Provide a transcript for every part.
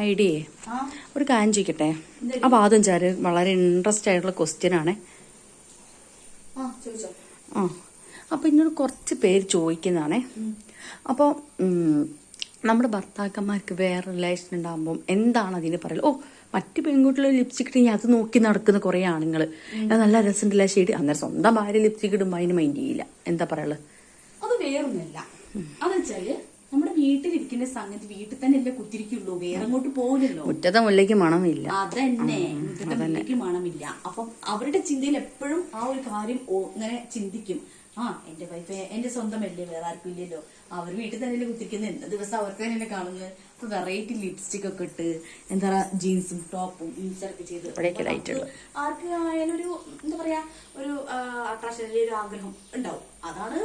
ഐഡിയേ. ഒരു കാര്യം ചോദിക്കട്ടെ? ആ വാദം ചാര്. വളരെ ഇൻട്രസ്റ്റ് ആയിട്ടുള്ള ക്വസ്റ്റ്യൻ ആണ്. ആ അപ്പോൾ ഇന്നോട് കുറച്ച് പേര് ചോദിക്കുന്നതാണേ. അപ്പോൾ നമ്മുടെ ഭർത്താക്കന്മാർക്ക് വേറെ റിലേഷൻ ഉണ്ടാകുമ്പോൾ എന്താണ് അതിന് പറയുക ഓ മറ്റു പെൺകുട്ടികൾ ലിപ്സ്റ്റിക് ഇട്ടി അത് നോക്കി നടക്കുന്ന കുറേ ആണുങ്ങൾ നല്ല രസമുണ്ടല്ല ഷെയ്ഡ്. അന്നേരം സ്വന്തം ഭാര്യ ലിപ്സ്റ്റിക് ഇടുമ്പോൾ അതിന് മൈൻഡ് ചെയ്യില്ല. എന്താ പറയുള്ളത് അത് വേറൊന്നുമില്ല. നമ്മുടെ വീട്ടിലിരിക്കുന്ന സംഗതി വീട്ടിൽ തന്നെ അല്ലേ കുത്തിരിക്കുള്ളൂ? വേറെ അങ്ങോട്ട് പോകില്ലല്ലോ മുറ്റത്തെ മുല്ലയ്ക്ക് മണമില്ല. അതന്നെ. മുറ്റത്തെ മുല്ലയ്ക്ക് മണമില്ല. അപ്പം അവരുടെ ചിന്തയിൽ എപ്പോഴും ആ ഒരു കാര്യം ഇങ്ങനെ ചിന്തിക്കും. ആ എന്റെ വൈഫ് എന്റെ സ്വന്തമല്ലേ വേറെ ആർക്കും ഇല്ലല്ലോ. അവർ വീട്ടിൽ തന്നെ കുത്തിരിക്കുന്നത് എന്താ ദിവസം അവർക്ക് തന്നെ കാണുന്നത്? അപ്പൊ വെറൈറ്റി ലിപ്സ്റ്റിക് ഒക്കെ ഇട്ട് എന്താ പറയാ ജീൻസും ടോപ്പും ഒക്കെ ചെയ്ത്. ആർക്ക് ആയാലും ഒരു എന്താ പറയാ ഒരു അട്രാക്ഷൻ അല്ലെങ്കിൽ ഒരു ആഗ്രഹം ഉണ്ടാവും. അതാണ്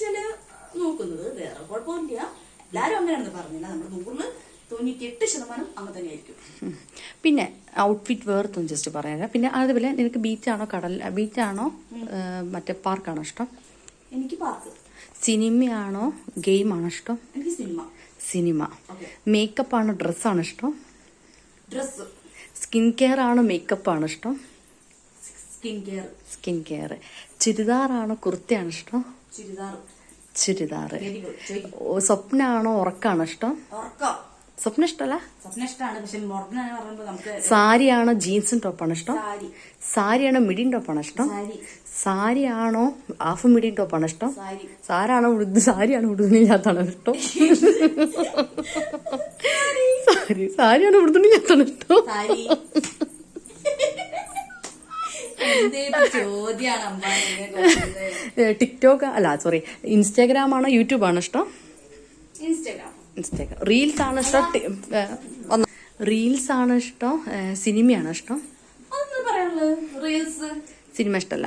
ചില നോക്കുന്നത്. വേറെ കുഴപ്പമില്ല. എല്ലാരും അങ്ങനെയാണെന്ന് പറഞ്ഞില്ല. നമ്മൾ നൂറിൽ തൊണ്ണൂറ്റിയെട്ട് ശതമാനം അങ്ങനെ തന്നെയായിരിക്കും. പിന്നെ ഔട്ട്ഫിറ്റ് വേർത്തൊന്നും ജസ്റ്റ് പറയാം. പിന്നെ അതുപോലെ നിനക്ക് ബീച്ചാണോ കടൽ ബീച്ചാണോ മറ്റേ പാർക്കാണോ ഇഷ്ടം? എനിക്ക് പാർക്ക് സിനിമയാണോ ഗെയിമാണോ ഇഷ്ടം? എനിക്ക് സിനിമ സിനിമ മേക്കപ്പ് ആണോ ഡ്രസ്സാണോ ഇഷ്ടം? ഡ്രസ് സ്കിൻ കെയർ ആണോ മേക്കപ്പ് ആണോ ഇഷ്ടം? സ്കിൻ കെയർ സ്കിൻ കെയർ ചുരിദാറാണോ കുർത്തയാണോ ഇഷ്ടം? ചുരിദാർ. ഓ, സ്വപ്നാണോ ഉറക്കാണോ ഇഷ്ടം? സ്വപ്ന ഇഷ്ടമല്ല സാരിയാണോ ജീൻസും ടോപ്പാണോ ഇഷ്ടം? സാരി. സാരിയാണോ മിഡിയും ടോപ്പാണോ ഇഷ്ടം? സാരി. സാരിയാണോ ഹാഫ് മിഡിയും ടോപ്പാണോ ഇഷ്ടം? സാരി. സാരാണോ ഉടുത് സാരിയാണോ ഉടുതുണില്ലാത്താണോ ഇഷ്ടം? സാരി. സാരിയാണോ ഉടുതുണില്ലാത്താണോ ഇഷ്ടം? ടിക്ടോക്ക് അല്ല സോറി ഇൻസ്റ്റാഗ്രാം ആണോ യൂട്യൂബ് ആണോ ഇഷ്ടം? ഇൻസ്റ്റാഗ്രാം റീൽസ് ആണ് ഇഷ്ടം റീൽസ് ആണ് ഇഷ്ടം സിനിമയാണ് ഇഷ്ടം. സിനിമ ഇഷ്ടമല്ല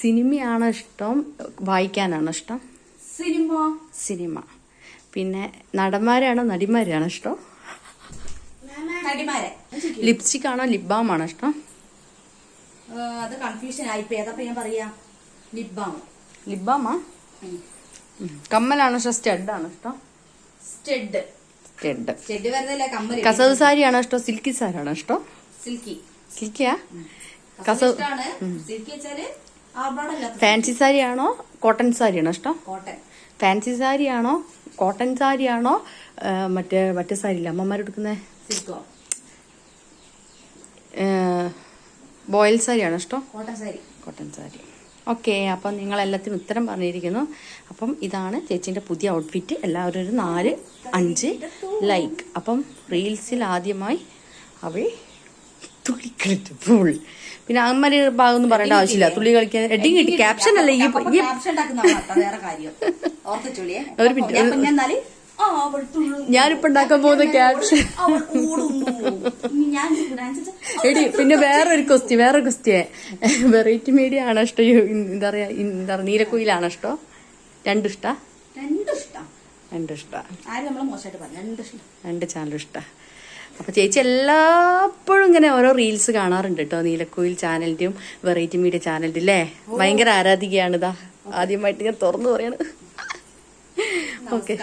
സിനിമയാണ് ഇഷ്ടം വായിക്കാനാണ് ഇഷ്ടം. സിനിമ. സിനിമ. പിന്നെ നടന്മാരാണോ നടിമാരാണോ ഇഷ്ടം? ലിപ്സ്റ്റിക് ആണോ? ലിപ് ബാം ആണോ ഇഷ്ടം? അത് കൺഫ്യൂഷൻ ആയിപ്പോ ഏതപ്പോ ഞാൻ പറയാ? ലിപ് ബാം ലിപ് ബാമാ കമ്മലാണോ സ്റ്റെഡ് സ്റ്റഡ് ആണോ ഇഷ്ടം? സ്റ്റെഡ് സ്റ്റെഡ് സ്റ്റെഡ് വരുന്നില്ല കമ്മൽ കസവ് സാരിയാണോ ഇഷ്ടം? സിൽക്കി സാരിയാണോ ഇഷ്ടം? സിൽക്കി സിൽക്കിയാ കസവ് സിൽക്കി വെച്ചാൽ സാരി ഫാൻസി സാരിയാണോ കോട്ടൺ സാരിയാണോ ഇഷ്ടം? കോട്ടൺ ഫാൻസി സാരിയാണോ കോട്ടൺ സാരിയാണോ ആണോ? മറ്റേ മറ്റേ സാരി ഇല്ല? അമ്മമാർ എടുക്കുന്ന? സിൽക്കോ ബോയിൽ സാരിയാണ് ഇഷ്ടം? Cotton sari. Cotton sari. Okay അപ്പം നിങ്ങൾ എല്ലാത്തിനും ഉത്തരം പറഞ്ഞിരിക്കുന്നു. അപ്പം ഇതാണ് ചേച്ചീന്റെ പുതിയ ഔട്ട്ഫിറ്റ് എല്ലാവരും ഒരു നാല് അഞ്ച് ലൈക്ക് അപ്പം റീൽസിൽ ആദ്യമായി അവൾ തുള്ളി ഫുൾ പിന്നെ അമ്മര ഭാഗം ഒന്നും പറയേണ്ട ആവശ്യമില്ല. തുള്ളി കളിക്കാൻ എഡിങ് കിട്ടി. ക്യാപ്ഷൻ അല്ലേ ഈ ക്യാപ്ഷൻ ഒരു മിനിറ്റ്. ഞാനിപ്പോ ഉണ്ടാക്കാൻ പോകുന്ന caption. എടി പിന്നെ വേറൊരു ക്വസ്റ്റ്യൻ വേറൊരു ക്വസ്റ്റ്യൻ വെറൈറ്റി മീഡിയ ആണോ ഇഷ്ടം? എന്താ പറയാ എന്താ പറയാ നീലക്കുയിലാണോ ഇഷ്ടം രണ്ടും ഇഷ്ടാ? രണ്ടും ഇഷ്ടം രണ്ടും ഇഷ്ടാ ആരും നമ്മളെ മോശമായിട്ട് പറഞ്ഞു രണ്ടും രണ്ട് ചാനലും ഇഷ്ട. അപ്പൊ ചേച്ചി എല്ലാപ്പോഴും ഇങ്ങനെ ഓരോ റീൽസ് കാണാറുണ്ട് കേട്ടോ നീലക്കുയിൽ ചാനലിന്റെയും വെറൈറ്റി മീഡിയ ചാനലിന്റെ അല്ലേ ഭയങ്കര ആരാധികയാണ് ഇതാ. ആദ്യമായിട്ട് ഞാൻ തുറന്നു പറയാണ്. ഓക്കെ.